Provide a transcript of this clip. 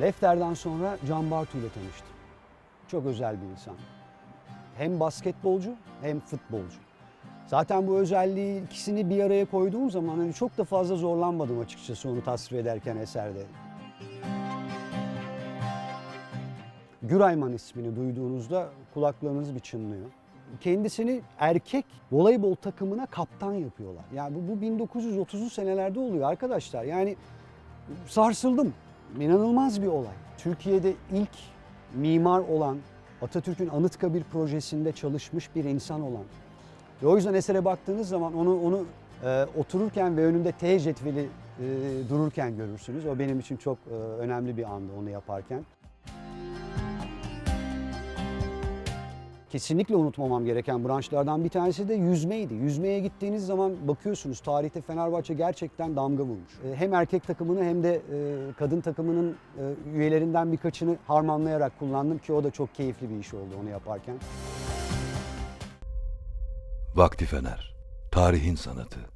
Lefter'den sonra Can Bartu ile tanıştım. Çok özel bir insan. Hem basketbolcu hem futbolcu. Zaten bu özelliği ikisini bir araya koyduğum zaman hani çok da fazla zorlanmadım açıkçası onu tasvir ederken eserde. Gürayman ismini duyduğunuzda kulaklarınız bir çınlıyor. Kendisini erkek voleybol takımına kaptan yapıyorlar. Yani bu, bu 1930'lu senelerde oluyor arkadaşlar. Yani sarsıldım. İnanılmaz bir olay. Türkiye'de ilk mimar olan, Atatürk'ün Anıtkabir projesinde çalışmış bir insan olan. Ve o yüzden esere baktığınız zaman onu onu e, otururken ve önünde T cetveli e, dururken görürsünüz. O benim için çok e, önemli bir andı onu yaparken. Kesinlikle unutmamam gereken branşlardan bir tanesi de yüzmeydi. Yüzmeye gittiğiniz zaman bakıyorsunuz tarihte Fenerbahçe gerçekten damga vurmuş. E, Hem erkek takımını hem de e, kadın takımının e, üyelerinden birkaçını harmanlayarak kullandım ki o da çok keyifli bir iş oldu onu yaparken. Vakti Fener. Tarihin sanatı.